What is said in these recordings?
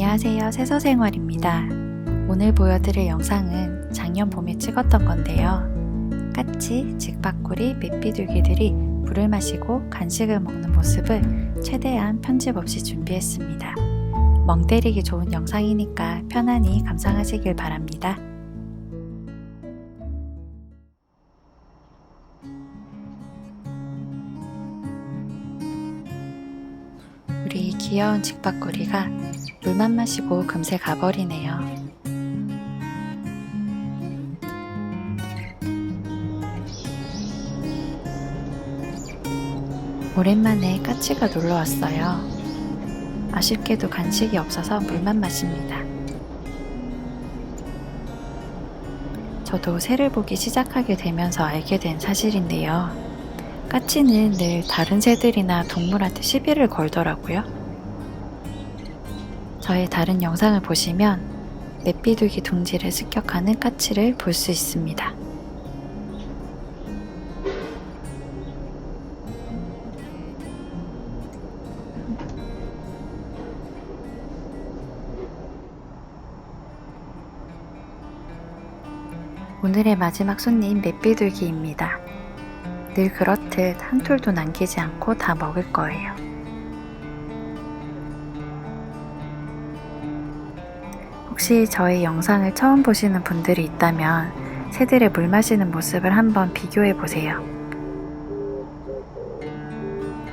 안녕하세요. 새서생활입니다. 오늘 보여드릴 영상은 작년 봄에 찍었던 건데요. 까치, 직박구리, 맵비둘기들이 물을 마시고 간식을 먹는 모습을 최대한 편집 없이 준비했습니다. 멍 때리기 좋은 영상이니까 편안히 감상하시길 바랍니다. 우리 귀여운 직박구리가 물만 마시고 금세 가버리네요. 오랜만에 까치가 놀러 왔어요. 아쉽게도 간식이 없어서 물만 마십니다. 저도 새를 보기 시작하게 되면서 알게 된 사실인데요. 까치는 늘 다른 새들이나 동물한테 시비를 걸더라고요. 저의 다른 영상을 보시면 맵비둘기 둥지를 습격하는 까치를 볼 수 있습니다. 오늘의 마지막 손님 맵비둘기입니다. 늘 그렇듯 한 톨도 남기지 않고 다 먹을 거예요. 혹시 저희 영상을 처음 보시는 분들이 있다면 새들의 물 마시는 모습을 한번 비교해 보세요.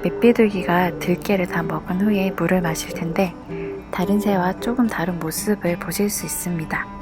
맵비둘기가 들깨를 다 먹은 후에 물을 마실 텐데 다른 새와 조금 다른 모습을 보실 수 있습니다.